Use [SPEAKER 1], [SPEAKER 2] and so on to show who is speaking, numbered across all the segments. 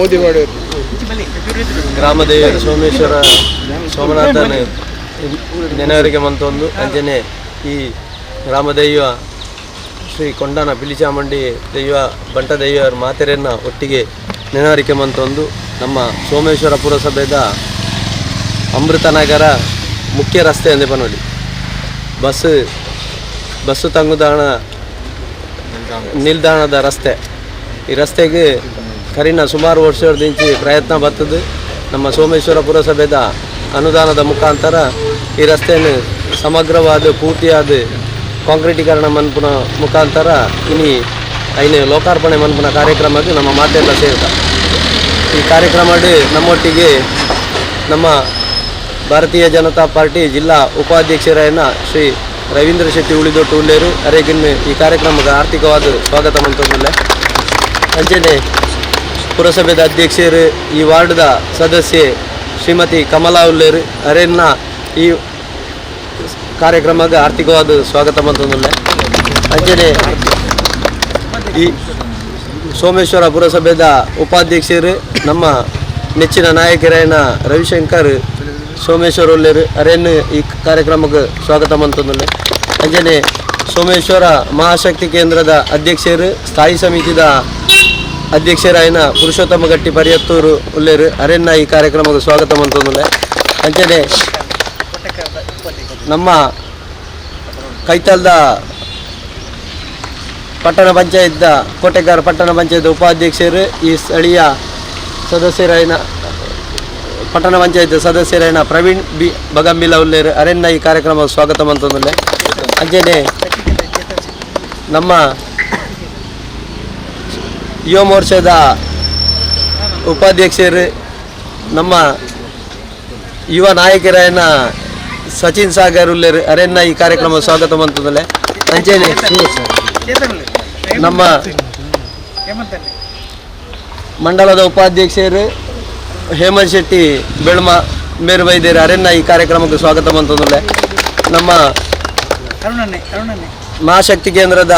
[SPEAKER 1] ಮೋದಿ ಮಾಡಿದ್ರು.
[SPEAKER 2] ಗ್ರಾಮದೇವಿಯರ ಸೋಮೇಶ್ವರ ಸೋಮನಾಥನ ನೆನವರಿಗೆ ಮಂತೊಂದು ಅಂಜನೆ ಈ ಗ್ರಾಮದೈವ ಶ್ರೀ ಕೊಂಡನ ಪಿಲಿಚಾಮಂಡಿ ದೈವ, ಬಂಟ ದೈವರ ಒಟ್ಟಿಗೆ ನೆನವರಿಕೆ ಮಂತೊಂದು ನಮ್ಮ ಸೋಮೇಶ್ವರ ಪುರಸಭೆದ ಅಮೃತನಗರ ಮುಖ್ಯ ರಸ್ತೆ ಅಂದೆ ಬನ್ನೋಡಿ ಬಸ್ ಬಸ್ಸು ತಂಗುದಾಣ ನಿಲ್ದಾಣದ ರಸ್ತೆ. ಈ ರಸ್ತೆಗೆ ಕರಿನ ಸುಮಾರು ವರ್ಷದಿಂಚಿ ಪ್ರಯತ್ನ ಬರ್ತದೆ. ನಮ್ಮ ಸೋಮೇಶ್ವರ ಪುರಸಭೆದ ಅನುದಾನದ ಮುಖಾಂತರ ಈ ರಸ್ತೆಯನ್ನು ಸಮಗ್ರವಾದ, ಪೂರ್ತಿಯಾದ ಕಾಂಕ್ರೀಟೀಕರಣ ಮನ್ಪುನ ಮುಖಾಂತರ ಇನಿ ಐನೇ ಲೋಕಾರ್ಪಣೆ ಮನ್ಪುನ ಕಾರ್ಯಕ್ರಮಕ್ಕೆ ನಮ್ಮ ಮಾತೆಲ್ಲ ಸೇರಿದ. ಈ ಕಾರ್ಯಕ್ರಮ ನಮ್ಮೊಟ್ಟಿಗೆ ನಮ್ಮ ಭಾರತೀಯ ಜನತಾ ಪಾರ್ಟಿ ಜಿಲ್ಲಾ ಉಪಾಧ್ಯಕ್ಷರಾಯನ ಶ್ರೀ ರವೀಂದ್ರ ಶೆಟ್ಟಿ ಉಳಿದೊಟ್ಟು ಉಳ್ಳೇರು. ಅರೆಗಿನ್ನು ಈ ಕಾರ್ಯಕ್ರಮಕ್ಕೆ ಆರ್ಥಿಕವಾದ ಸ್ವಾಗತ ಮಂತೊಂದಿಲ್ಲ ಅಂಚನೆ ಪುರಸಭೆದ ಅಧ್ಯಕ್ಷರು ಈ ವಾರ್ಡ್ದ ಸದಸ್ಯೆ ಶ್ರೀಮತಿ ಕಮಲಾ ಉಲ್ಲೇರ್ ಅರೆನ್ನ ಈ ಕಾರ್ಯಕ್ರಮಕ್ಕೆ ಆರ್ಥಿಕವಾದ ಸ್ವಾಗತ ಮಂತೊಂದಿಲ್ಲ ಅಂಚನೆ ಈ ಸೋಮೇಶ್ವರ ಪುರಸಭೆದ ಉಪಾಧ್ಯಕ್ಷರು ನಮ್ಮ ನೆಚ್ಚಿನ ನಾಯಕರೇನ ರವಿಶಂಕರ್, ಸೋಮೇಶ್ವರ ಉಲ್ಲೇರ್ ಅರೇನು ಈ ಕಾರ್ಯಕ್ರಮಕ್ಕೆ ಸ್ವಾಗತ ಮಂತಂದುಲ್ಲೆ ಅಂಜನೆ, ಸೋಮೇಶ್ವರ ಮಹಾಶಕ್ತಿ ಕೇಂದ್ರದ ಅಧ್ಯಕ್ಷರು ಸ್ಥಾಯಿ ಸಮಿತಿದ ಅಧ್ಯಕ್ಷರಾಯನ ಪುರುಷೋತ್ತಮ ಗಟ್ಟಿ ಪರಿಯತ್ತೂರು ಉಳ್ಳೇರು ಅರೆನ್ನ ಈ ಕಾರ್ಯಕ್ರಮಕ್ಕೆ ಸ್ವಾಗತ ಮಂತೊಂದುಲ್ಲೆ ಅಂಚನೆ ನಮ್ಮ ಕೈತಲ್ದ ಪಟ್ಟಣ ಪಂಚಾಯತ್ದ, ಕೋಟೆಗಾರ ಪಟ್ಟಣ ಪಂಚಾಯತ್ ಉಪಾಧ್ಯಕ್ಷರು, ಈ ಸ್ಥಳೀಯ ಸದಸ್ಯರಾಯಿನ ಪಟ್ಟಣ ಪಂಚಾಯತ್ ಸದಸ್ಯರಾಯಿನ ಪ್ರವೀಣ್ ಬಿ ಬಗಂಬಿಲ ಉಲ್ಲೇರು ಅರೆನ್ನ ಈ ಕಾರ್ಯಕ್ರಮದ ಸ್ವಾಗತ ಮಂತೊಂದುಲ್ಲೆ ಅಂಚನೆ ನಮ್ಮ ಯುವ ಮೋರ್ಚಾದ ಉಪಾಧ್ಯಕ್ಷರು ನಮ್ಮ ಯುವ ನಾಯಕರಾಯನ ಸಚಿನ್ ಸಾಗರ್ ಉಲ್ಲೇರು ಅರೆನ್ನ ಈ ಕಾರ್ಯಕ್ರಮ ಸ್ವಾಗತ ಮಂತದಲ್ಲೇ ಅಂಜನೆ ನಮ್ಮ ಮಂಡಲದ ಉಪಾಧ್ಯಕ್ಷರು ಹೇಮಂತ್ ಶೆಟ್ಟಿ ಬೆಳ್ಮ ಮೇರು ವೈದ್ಯರು ಅರೆನ್ನ ಈ ಕಾರ್ಯಕ್ರಮಕ್ಕೆ ಸ್ವಾಗತ ಮಂತಂದುಲ್ಲೆ ನಮ್ಮ ಮಹಾಶಕ್ತಿ ಕೇಂದ್ರದ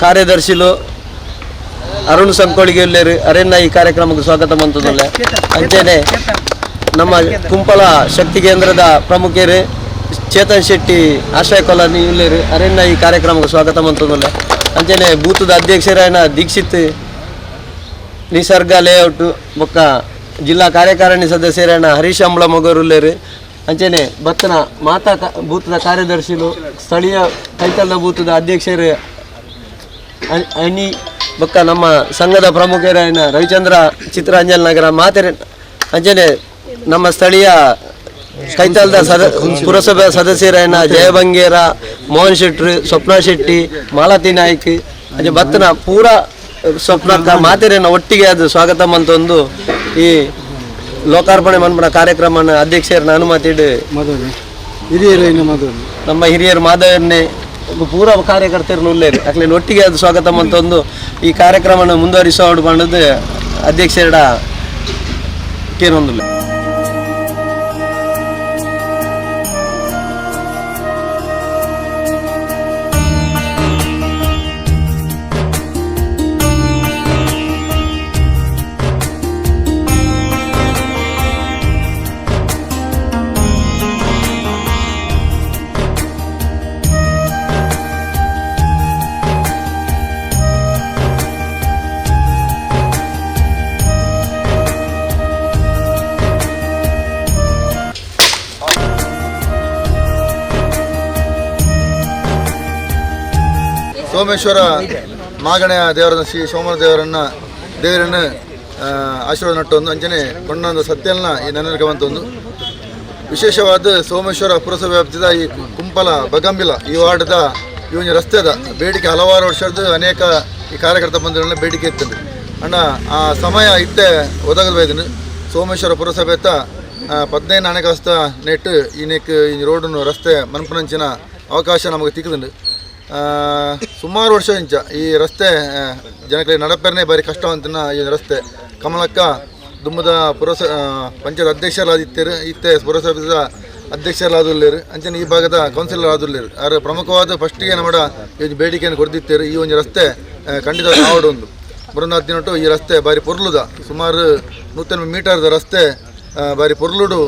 [SPEAKER 2] ಕಾರ್ಯದರ್ಶಿಲು ಅರುಣ್ ಸಂಕೋಳಿಗೆ ಅರೆನ್ನ ಈ ಕಾರ್ಯಕ್ರಮಕ್ಕೆ ಸ್ವಾಗತ ಬಂತದಲ್ಲೇ ಅಂಚೆನೆ ನಮ್ಮ ಕುಂಪಲ ಶಕ್ತಿ ಕೇಂದ್ರದ ಪ್ರಮುಖರು ಚೇತನ್ ಶೆಟ್ಟಿ ಆಶ್ರಯ ಕಾಲೋನಿ ಇಲ್ಲೇರು ಅರೆನ್ನ ಈ ಕಾರ್ಯಕ್ರಮಕ್ಕೆ ಸ್ವಾಗತ ಮಂತಂದುಲ್ಲೆ. ಅಂಚನೆ ಬೂತದ ಅಧ್ಯಕ್ಷರಾಯಣ ದೀಕ್ಷಿತ್ ನಿಸರ್ಗ ಲೇಔಟ್ ಬೊಕ್ಕ ಜಿಲ್ಲಾ ಕಾರ್ಯಕಾರಿಣಿ ಸದಸ್ಯರಾಯಣ ಹರೀಶ್ ಅಂಬಳ ಮಗರುಲ್ಲೇರು ಅಂಚೆನೆ ಬತ್ತನ ಮಾತಾ ಬೂತದ ಕಾರ್ಯದರ್ಶಿಲು ಸ್ಥಳೀಯ ಕೈತಲ್ಲ ಬೂತದ ಅಧ್ಯಕ್ಷರು ಅನಿ ಬೊಕ್ಕ ನಮ್ಮ ಸಂಘದ ಪ್ರಮುಖರಾಯನ ರವಿಚಂದ್ರ ಚಿತ್ರಾಂಜಲ್ ನಗರ ಮಾತೆರೆ ಅಂಜನೆ ನಮ್ಮ ಸ್ಥಳೀಯ ಕೈತಾಲದ ಸದ ಪುರಸಭೆ ಸದಸ್ಯರಾಯನ ಜಯಭಂಗೇರ ಮೋಹನ್ ಶೆಟ್ಟಿ ಸ್ವಪ್ನ ಶೆಟ್ಟಿ ಮಾಲತಿ ನಾಯ್ಕ್ ಅಂಜೆ ಬತ್ತನ ಪೂರ ಸ್ವಪ್ನಕ್ಕ ಮಾತೆರೆನ ಒಟ್ಟಿಗೆ ಅದು ಸ್ವಾಗತ ಮಂತೊಂದು ಈ ಲೋಕಾರ್ಪಣೆ ಮನ್ಪನ ಕಾರ್ಯಕ್ರಮನ ಅಧ್ಯಕ್ಷರನ್ನ
[SPEAKER 1] ಹಿರಿಯರು ಇನ್ನು
[SPEAKER 2] ನಮ್ಮ ಹಿರಿಯರು ಮಾಧವನ್ನೇ ಪೂರ ಕಾರ್ಯಕರ್ತರನ್ನು ಉಳ್ಳೇರು ಅಕ್ಲೆ ಒಟ್ಟಿಗೆ ಅದು ಸ್ವಾಗತ ಮಂತೊಂದು ಈ ಕಾರ್ಯಕ್ರಮವನ್ನು ಮುಂದುವರಿಸೋ ಬಂದದ್ದು ಅಧ್ಯಕ್ಷರ ಕೇನೊಂದಿಲ್ಲ
[SPEAKER 3] ಸೋಮೇಶ್ವರ ಮಾಗಣೆಯ ದೇವರನ್ನ, ಶ್ರೀ ಸೋಮನ ದೇವರನ್ನ ದೇವರನ್ನು ಆಶೀರ್ವಾದ ನಟ್ಟೊಂದು ಅಂಜನೆ ಕೊಂಡೊಂದು ಸತ್ಯಲ್ನ ಈ ಬಂತೊಂದು ವಿಶೇಷವಾದ ಸೋಮೇಶ್ವರ ಪುರಸಭೆ ವ್ಯಾಪ್ತಿದ ಈ ಕುಂಪಲ, ಬಗಂಬಿಲ, ಈ ವಾರ್ಡ್ದ ಇವನ ಒಂದು ರಸ್ತೆದ ಬೇಡಿಕೆ ಹಲವಾರು ವರ್ಷದ ಅನೇಕ ಈ ಕಾರ್ಯಕರ್ತ ಬಂಧುಗಳನ್ನ ಬೇಡಿಕೆ ಇರ್ತದೆ ಅಣ್ಣ, ಆ ಸಮಯ ಇತ್ತೆ ಒದಗದ ಬೈದನು ಸೋಮೇಶ್ವರ ಪುರಸಭೆ ತ ಪದ್ನೈದು ಹಣಕಾಸ್ತ ನೆಟ್ಟು ಈ ನೆಕ್, ಈ ರೋಡನ್ನು ರಸ್ತೆ ಮನ್ಪುನಂಚಿನ ಅವಕಾಶ ನಮಗೆ ತಿಕ್ಕದುಂಡು ಸುಮಾರು ವರ್ಷ ಇಂಚ ಈ ರಸ್ತೆ ಜನಗಳಿಗೆ ನಡಪೇರನೇ ಬಾರಿ ಬಾರಿ ಕಷ್ಟವಂತಿನ ಈ ರಸ್ತೆ. ಕಮಲಕ್ಕ ದುಮ್ಮದ ಪುರಸ ಪಂಚಾಯತ್ ಅಧ್ಯಕ್ಷರಾದಿತ್ಯರು ಇತ್ತೆ ಪುರಸಭೆದ ಅಧ್ಯಕ್ಷರಾದುಲ್ಲರು ಅಂಚನೆ ಈ ಭಾಗದ ಕೌನ್ಸಿಲರ್ ಆದುಲ್ಲರು ಆದ್ರೆ ಪ್ರಮುಖವಾದ ಫಸ್ಟಿಗೆ ನಮ್ಮ ಈ ಒಂದು ಬೇಡಿಕೆಯನ್ನು ಕೊಡ್ದಿತ್ತರು. ಈ ಒಂದು ರಸ್ತೆ ಖಂಡಿತ ಒಂದು ಬರೋದು ಹದಿನೆಂಟು ಈ ರಸ್ತೆ ಬಾರಿ ಪೊರ್ಲುದ. ಸುಮಾರು ನೂತನ ಮೀಟರ್ದ ರಸ್ತೆ ಬಾರಿ ಪೊರ್ಲುಡು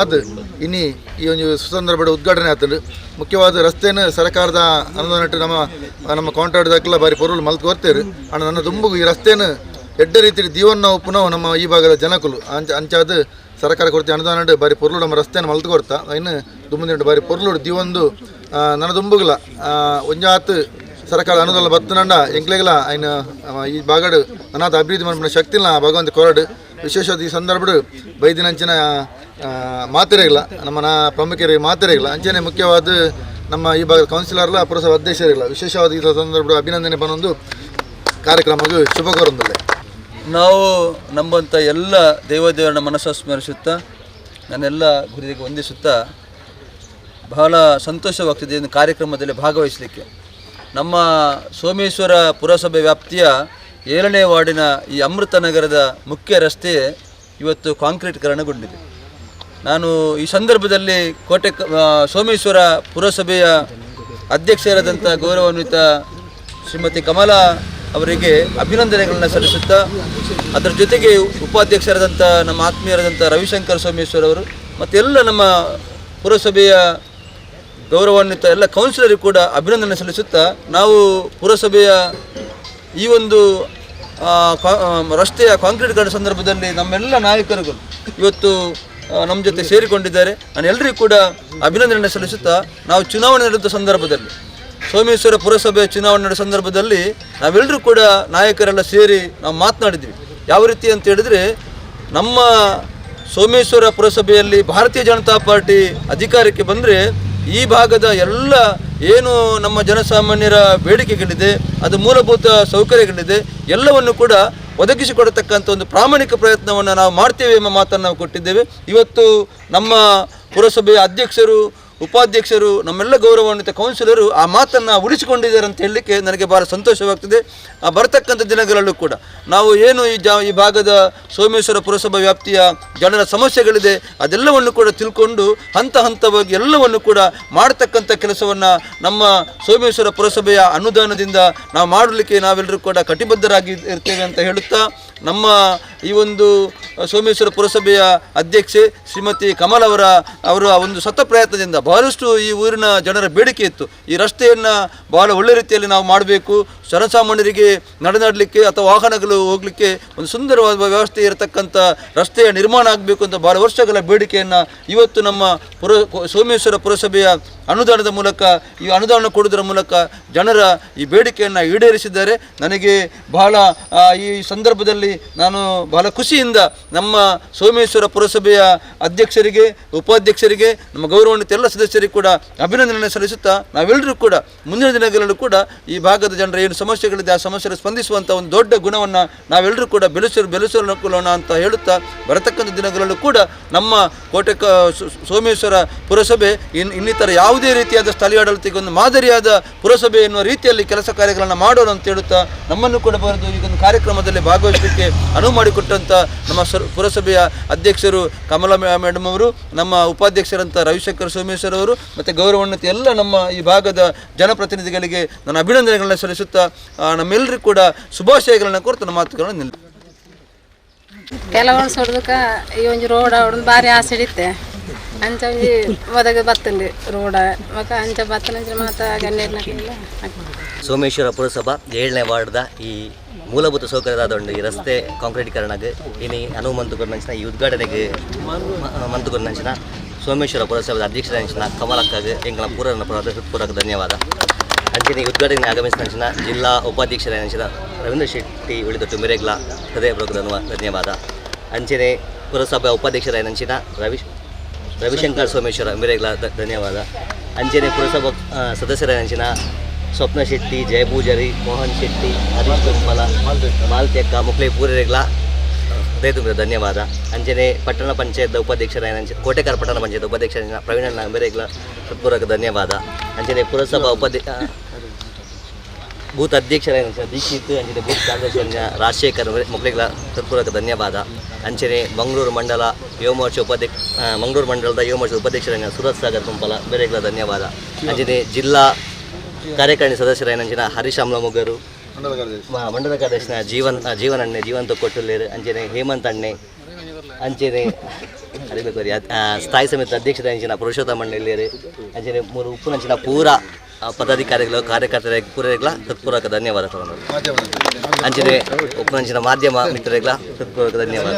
[SPEAKER 3] ಆದ್ ಇನ್ನಿ ಈ ಒಂದು ಸುಸಂದರ್ಭ ಬಡ ಉದ್ಘಾಟನೆ ಆತಲು ಮುಖ್ಯವಾದ ರಸ್ತೆಯನ್ನು ಸರ್ಕಾರದ ಅನುದಾನ ಇಟ್ಟು ನಮ್ಮ ನಮ್ಮ ಕಾಂಟ್ರಾಕ್ಟ್ದಾಕೆಲ್ಲ ಬಾರಿ ಪೊರ್ಲು ಮಲ್ತು ಕೊರ್ತೇವೆ ಅಣ್ಣ ನನ್ನ ತುಂಬ ಈ ರಸ್ತೆಯನ್ನು ಎಡ್ಡ ರೀತಿಯಲ್ಲಿ ದೀವನ್ನ ಉಪ್ಪುನವು ನಮ್ಮ ಈ ಭಾಗದ ಜನಕುಲು. ಅಂಚ, ಅಂಚಾದ ಸರ್ಕಾರ ಕೊಡ್ತೀವಿ ಅನುದಾನ ಬಾರಿ ಪೊರ್ಲು ನಮ್ಮ ರಸ್ತೆಯನ್ನು ಮಲ್ತು ಕೊಡ್ತಾ. ಇನ್ನು ದುಂಬುದಿಟ್ಟು ಬಾರಿ ಪೊರ್ಲುಡು ದೀವೊಂದು ನನ್ನ ತುಂಬಗಲ್ಲ ಒಂಜಾತ್ ಸರ್ಕಾರ ಅನುದಾನ ಬತ್ತನಂಡ ಎಂಕ್ಲೆಗಲ ಐನ ಈ ಭಾಗಡು ಅನಾಥ ಅಭಿವೃದ್ಧಿ ಮಾಡ್ಬಿಡ ಶಕ್ತಿಲ್ಲ ಭಗವಂತ ಕೊರಡು. ವಿಶೇಷವಾದ ಈ ಸಂದರ್ಭಡು ಬೈದಿನಂಚಿನ ಮಾತಿರಗಿಲ್ಲ ನಮ್ಮ ನಾ ಪ್ರಮುಖರಿಗೆ ಮಾತಿರಗಿಲ್ಲ ಅಂಚನೆ ಮುಖ್ಯವಾದ ನಮ್ಮ ಈ ಭಾಗದ ಕೌನ್ಸಿಲರ್ಲ ಪುರಸಭಾ ಅಧ್ಯಕ್ಷರಿಲ್ಲ ವಿಶೇಷವಾದ ಈ ಸಂದರ್ಭ ಅಭಿನಂದನೆ ಬಂದೊಂದು ಕಾರ್ಯಕ್ರಮಕ್ಕೆ ಶುಭ
[SPEAKER 4] ನಾವು ನಂಬಂಥ ಎಲ್ಲ ದೇವದೇವರನ್ನ ಮನಸ್ಸು ಸ್ಮರಿಸುತ್ತಾ, ನನ್ನೆಲ್ಲ ಗುರಿಗೆ ವಂದಿಸುತ್ತಾ, ಬಹಳ ಸಂತೋಷವಾಗ್ತಿದೆ ಕಾರ್ಯಕ್ರಮದಲ್ಲಿ ಭಾಗವಹಿಸಲಿಕ್ಕೆ. ನಮ್ಮ ಸೋಮೇಶ್ವರ ಪುರಸಭೆ ವ್ಯಾಪ್ತಿಯ ಏಳನೇ ವಾರ್ಡಿನ ಈ ಅಮೃತ ನಗರದ ಮುಖ್ಯ ರಸ್ತೆ ಇವತ್ತು ಕಾಂಕ್ರೀಟ್ಕರಣಗೊಂಡಿದೆ. ನಾನು ಈ ಸಂದರ್ಭದಲ್ಲಿ ಕೋಟೆ ಸೋಮೇಶ್ವರ ಪುರಸಭೆಯ ಅಧ್ಯಕ್ಷರಾದಂಥ ಗೌರವಾನ್ವಿತ ಶ್ರೀಮತಿ ಕಮಲಾ ಅವರಿಗೆ ಅಭಿನಂದನೆಗಳನ್ನು ಸಲ್ಲಿಸುತ್ತಾ, ಅದರ ಜೊತೆಗೆ ಉಪಾಧ್ಯಕ್ಷರಾದಂಥ ನಮ್ಮ ಆತ್ಮೀಯರಾದಂಥ ರವಿಶಂಕರ್ ಸೋಮೇಶ್ವರ್ ಅವರು ಮತ್ತೆಲ್ಲ ನಮ್ಮ ಪುರಸಭೆಯ ಗೌರವಾನ್ವಿತ ಎಲ್ಲ ಕೌನ್ಸಿಲರಿಗೆ ಕೂಡ ಅಭಿನಂದನೆ ಸಲ್ಲಿಸುತ್ತಾ, ನಾವು ಪುರಸಭೆಯ ಈ ಒಂದು ರಸ್ತೆಯ ಕಾ- ಆ, ರಸ್ತೆಯ ಕಾಂಕ್ರೀಟ್ಕರಣ ಸಂದರ್ಭದಲ್ಲಿ ನಮ್ಮೆಲ್ಲ ನಾಯಕರುಗಳು ಇವತ್ತು ನಮ್ಮ ಜೊತೆ ಸೇರಿಕೊಂಡಿದ್ದಾರೆ. ನಾನು ಎಲ್ಲರಿಗೂ ಕೂಡ ಅಭಿನಂದನೆ ಸಲ್ಲಿಸುತ್ತಾ ನಾವು ಚುನಾವಣೆ ನಡೆದ ಸಂದರ್ಭದಲ್ಲಿ ಸೋಮೇಶ್ವರ ಪುರಸಭೆ ಚುನಾವಣೆ ನಡೆದ ಸಂದರ್ಭದಲ್ಲಿ ನಾವೆಲ್ಲರೂ ಕೂಡ ನಾಯಕರೆಲ್ಲ ಸೇರಿ ನಾವು ಮಾತನಾಡಿದ್ವಿ. ಯಾವ ರೀತಿ ಅಂತ ಹೇಳಿದ್ರೆ ನಮ್ಮ ಸೋಮೇಶ್ವರ ಪುರಸಭೆಯಲ್ಲಿ ಭಾರತೀಯ ಜನತಾ ಪಾರ್ಟಿ ಅಧಿಕಾರಕ್ಕೆ ಬಂದರೆ ಈ ಭಾಗದ ಎಲ್ಲ ಏನು ನಮ್ಮ ಜನಸಾಮಾನ್ಯರ ಬೇಡಿಕೆಗಳಿದೆ, ಅದು ಮೂಲಭೂತ ಸೌಕರ್ಯಗಳಿದೆ, ಎಲ್ಲವನ್ನು ಕೂಡ ಒದಗಿಸಿಕೊಡತಕ್ಕಂಥ ಒಂದು ಪ್ರಾಮಾಣಿಕ ಪ್ರಯತ್ನವನ್ನು ನಾವು ಮಾಡ್ತೇವೆ ಎಂಬ ಮಾತನ್ನು ನಾವು ಕೊಟ್ಟಿದ್ದೇವೆ. ಇವತ್ತು ನಮ್ಮ ಪುರಸಭೆಯ ಅಧ್ಯಕ್ಷರು ಉಪಾಧ್ಯಕ್ಷರು, ನಮ್ಮೆಲ್ಲ ಗೌರವಾನ್ವಿತ ಕೌನ್ಸಿಲರು ಆ ಮಾತನ್ನು ಉಳಿಸಿಕೊಂಡಿದ್ದಾರೆ ಅಂತ ಹೇಳಲಿಕ್ಕೆ ನನಗೆ ಭಾಳ ಸಂತೋಷವಾಗ್ತದೆ. ಆ ಬರತಕ್ಕಂಥ ದಿನಗಳಲ್ಲೂ ಕೂಡ ನಾವು ಏನು ಈ ಜಾ, ಈ ಭಾಗದ ಸೋಮೇಶ್ವರ ಪುರಸಭಾ ವ್ಯಾಪ್ತಿಯ ಜನರ ಸಮಸ್ಯೆಗಳಿದೆ, ಅದೆಲ್ಲವನ್ನು ಕೂಡ ತಿಳ್ಕೊಂಡು ಹಂತ ಹಂತವಾಗಿ ಎಲ್ಲವನ್ನು ಕೂಡ ಮಾಡತಕ್ಕಂಥ ಕೆಲಸವನ್ನು ನಮ್ಮ ಸೋಮೇಶ್ವರ ಪುರಸಭೆಯ ಅನುದಾನದಿಂದ ನಾವು ಮಾಡಲಿಕ್ಕೆ ನಾವೆಲ್ಲರೂ ಕೂಡ ಕಟಿಬದ್ಧರಾಗಿ ಇರ್ತೇವೆ ಅಂತ ಹೇಳುತ್ತಾ ನಮ್ಮ ಈ ಒಂದು ಸೋಮೇಶ್ವರ ಪುರಸಭೆಯ ಅಧ್ಯಕ್ಷೆ ಶ್ರೀಮತಿ ಕಮಲ್ ಅವರ ಅವರ ಒಂದು ಸತ ಪ್ರಯತ್ನದಿಂದ ಬಹಳಷ್ಟು ಈ ಊರಿನ ಜನರ ಬೇಡಿಕೆ ಇತ್ತು. ಈ ರಸ್ತೆಯನ್ನು ಬಹಳ ಒಳ್ಳೆ ರೀತಿಯಲ್ಲಿ ನಾವು ಮಾಡಬೇಕು. ಜನಸಾಮಾನ್ಯರಿಗೆ ನಡೆದಾಡಲಿಕ್ಕೆ ಅಥವಾ ವಾಹನಗಳು ಹೋಗಲಿಕ್ಕೆ ಒಂದು ಸುಂದರವಾದ ವ್ಯವಸ್ಥೆ ಇರತಕ್ಕಂಥ ರಸ್ತೆಯ ನಿರ್ಮಾಣ ಆಗಬೇಕು ಅಂತ ಭಾಳ ವರ್ಷಗಳ ಬೇಡಿಕೆಯನ್ನು ಇವತ್ತು ನಮ್ಮ ಪುರ ಸೋಮೇಶ್ವರ ಪುರಸಭೆಯ ಅನುದಾನದ ಮೂಲಕ, ಈ ಅನುದಾನ ಕೊಡುವುದರ ಮೂಲಕ ಜನರ ಈ ಬೇಡಿಕೆಯನ್ನು ಈಡೇರಿಸಿದ್ದಾರೆ. ನನಗೆ ಬಹಳ ಈ ಸಂದರ್ಭದಲ್ಲಿ ನಾನು ಬಹಳ ಖುಷಿಯಿಂದ ನಮ್ಮ ಸೋಮೇಶ್ವರ ಪುರಸಭೆಯ ಅಧ್ಯಕ್ಷರಿಗೆ, ಉಪಾಧ್ಯಕ್ಷರಿಗೆ, ನಮ್ಮ ಗೌರವಾನ್ವಿತ ಎಲ್ಲ ಸದಸ್ಯರಿಗೆ ಕೂಡ ಅಭಿನಂದನೆ ಸಲ್ಲಿಸುತ್ತಾ ನಾವೆಲ್ಲರೂ ಕೂಡ ಮುಂದಿನ ದಿನಗಳಲ್ಲೂ ಕೂಡ ಈ ಭಾಗದ ಜನರ ಏನು ಸಮಸ್ಯೆಗಳಿದೆ, ಆ ಸಮಸ್ಯೆಗೆ ಸ್ಪಂದಿಸುವಂಥ ಒಂದು ದೊಡ್ಡ ಗುಣವನ್ನು ನಾವೆಲ್ಲರೂ ಕೂಡ ಬೆಳೆಸಲು ಬೆಳೆಸೋಣ ಅಂತ ಹೇಳುತ್ತಾ ಬರತಕ್ಕಂಥ ದಿನಗಳಲ್ಲೂ ಕೂಡ ನಮ್ಮ ಕೋಟೆ ಸೋಮೇಶ್ವರ ಪುರಸಭೆ ಇನ್, ಇನ್ನಿತರ ಯಾವುದೇ ರೀತಿಯಾದ ಸ್ಥಳೀಯ ಆಡಳಿತಕ್ಕೆ ಒಂದು ಮಾದರಿಯಾದ ಪುರಸಭೆ ಎನ್ನುವ ರೀತಿಯಲ್ಲಿ ಕೆಲಸ ಕಾರ್ಯಗಳನ್ನು ಮಾಡೋಣ ಅಂತ ಹೇಳುತ್ತಾ ನಮ್ಮನ್ನು ಕೂಡ ಬರೆದು ಈಗ ಒಂದು ಕಾರ್ಯಕ್ರಮದಲ್ಲಿ ಭಾಗವಹಿಸಲಿಕ್ಕೆ ಅನುವು ಮಾಡಿಕೊಟ್ಟಂಥ ನಮ್ಮ ಪುರಸಭೆಯ ಅಧ್ಯಕ್ಷರು ಕಮಲಾ ಮೇಡಮ್ ಅವರು, ನಮ್ಮ ಉಪಾಧ್ಯಕ್ಷರಂತ ರವಿಶಂಕರ್ ಸೋಮೇಶ್ವರ ಅವರು, ಮತ್ತು ಗೌರವಾನ್ವಿತ ಎಲ್ಲ ನಮ್ಮ ಈ ಭಾಗದ ಜನಪ್ರತಿನಿಧಿಗಳಿಗೆ ನನ್ನ ಅಭಿನಂದನೆಗಳನ್ನು ಸಲ್ಲಿಸುತ್ತಾ ನಮ್ಮೆಲ್ಲರಿಗೂ ಕೂಡ ಶುಭಾಶಯಗಳನ್ನು ಕೊಡ್ತು ನಮ್ಮ ಮಾತುಗಳನ್ನು ನಿಲ್ಲ.
[SPEAKER 5] ಕೆಲವೊಂದು ಸೊಡ್ದಕ್ಕ ಈ ಒಂದು ರೋಡ್ ಅವ್ರದ್ದು ಬಾರಿ ಆಸೆ ಹಿಡಿತೆ ಅಂಚ ಒಂಜಿ ಒದಗ ಬತ್ತಂಡಿ ರೋಡ. ಮಕ್ಕ ಅಂಚ ಬತ್ತನಂಚ ಮಾತ ಗಣ್ಯರ್ನಕ್ಕೆಲ್ಲ
[SPEAKER 6] ಸೋಮೇಶ್ವರ ಪುರಸಭಾ ಏಳನೇ ವಾರ್ಡ್ದ ಈ ಮೂಲಭೂತ ಸೌಕರ್ಯದ ಒಂದು ಈ ರಸ್ತೆ ಕಾಂಕ್ರೀಟೀಕರಣಗೆ ಇನಿ ಅನುವು ಮಂತುಕೊಂಡಂಚಿನ ಈ ಉದ್ಘಾಟನೆಗೆ ಮಂತುಕೊಂಡಂಚಿನ ಸೋಮೇಶ್ವರ ಪುರಸಭೆದ ಅಧ್ಯಕ್ಷರ ನಂಚಿನ ಕಮಲಕ್ಕಗೆ ಎಂಗಳ ಪೂರನ ಪುರದ ಹೃತ್ಪೂರ್ವಕ ಧನ್ಯವಾದ. ಅಂಚನೆ ಉದ್ಘಾಟನೆ ಆಗಮಿಸಿದ ಜಿಲ್ಲಾ ಉಪಾಧ್ಯಕ್ಷರಂಚಿನ ರವೀಂದ್ರ ಶೆಟ್ಟಿ ಉಳಿದೊಟ್ಟು ತುಮಿರೇಗ್ಲಾ ಹೃದಯಪೂರ್ವಕ ಧನ್ವ- ಧನ್ಯವಾದ. ಅಂಚೆನೆ ಪುರಸಭಾ ಉಪಾಧ್ಯಕ್ಷರಂಚಿನ ರವಿ, ರವಿಶಂಕರ್ ಸೋಮೇಶ್ವರ ಮಿರೆಗ್ಲ ಧನ್ಯವಾದ. ಅಂಚಿನಿ ಪುರಸಭಾ ಸದಸ್ಯರ ಅಂಚಿನ ಸ್ವಪ್ನ ಶೆಟ್ಟಿ ಜಯಪೂಜಾರಿ ಮೋಹನ್ ಶೆಟ್ಟಿ, ಹರೀಶ್ ಕುಂಬಲ ಮಾಲ್ತ್ಯಕ್ಕ ಮುಕ್ಲೆ ಪೂರರೆಗ್ಲ ಹೃದಯ ತುಂಬಿದ ಧನ್ಯವಾದ. ಅಂಜನೆ ಪಟ್ಟಣ ಪಂಚಾಯತ್ ಉಪಾಧ್ಯಕ್ಷರ ಕೋಟೆಕಾರ ಪಟ್ಟಣ ಪಂಚಾಯತ್ ಉಪಾಧ್ಯಕ್ಷ ಪ್ರವೀಣಣ್ಣ ಅಂಬೇರೆಗ್ಲ ಹೃತ್ಪೂರ್ವಕ ಧನ್ಯವಾದ. ಅಂಜನೆ ಪುರಸಭಾ ಉಪಾಧ್ಯ ಬೂತ್ ಅಧ್ಯಕ್ಷರ ದೀಕ್ಷಿತ್, ಅಂಜನೆ ಬೂತ್ ಕಾರ್ಯದರ್ಶಿ ರಾಜಶೇಖರ್ ಮುಕ್ಲಿಗಳ ಹೃತ್ಪೂರ್ವಕ ಧನ್ಯವಾದ. ಅಂಚನೆ ಮಂಗಳೂರು ಮಂಡಲ ಯುವ ಮೋರ್ಚಾ ಉಪಾಧ್ಯಕ್ಷ ಮಂಗಳೂರು ಮಂಡಲದ ಯುವಮೋರ್ಚ ಉಪಾಧ್ಯಕ್ಷರ ಸುರತ್ ಸಾಗರ್ ಕುಂಪಲ ಬೇರೆಗಳ ಧನ್ಯವಾದ. ಅಂಜನೆ ಜಿಲ್ಲಾ ಕಾರ್ಯಕಾರಿಣಿ ಸದಸ್ಯರ ಅಂಚಿನ ಹರೀಶ್ ಅಮ್ಲಮುಗರು
[SPEAKER 3] ಮಂಡಲ
[SPEAKER 6] ಕಾರ್ಯದರ್ಶಿನ ಜೀವನ್ ಜೀವನಣ್ಣೆ ಜೀವನ್ ಅಣ್ಣೆ ಜೀವಂತ ತೊಕ್ಕೊಟ್ಟುಲ್ಲೇರು ಅಂಚನೆ ಹೇಮಂತ್ ಅಣ್ಣೆ ಅಂಚನೆ ಅರಿಬೇಕು ಸ್ಥಾಯಿ ಸಮಿತಿ ಅಧ್ಯಕ್ಷರ ಅಂಚಿನ ಪುರುಷೋತ್ತಮ ಅಣ್ಣೆಲ್ಲೇರು ಅಂಚನೆ ಮೂರು ಉಪ್ಪು ನಂಚಿನ ಪೂರ ಪದಾಧಿಕಾರಿಗಳು ಕಾರ್ಯಕರ್ತರ ಪೂರೈಗಳ ಹೃತ್ಪೂರ್ವಕ ಧನ್ಯವಾದ ತಗೊಂಡು.
[SPEAKER 3] ಮಾಧ್ಯಮ.
[SPEAKER 6] ಅಂಚನೆ ಉಪ್ಪು ನಂಚಿನ ಮಾಧ್ಯಮ ಮಿತ್ರರಿಗಳ ಹೃತ್ಪೂರ್ವಕ ಧನ್ಯವಾದ.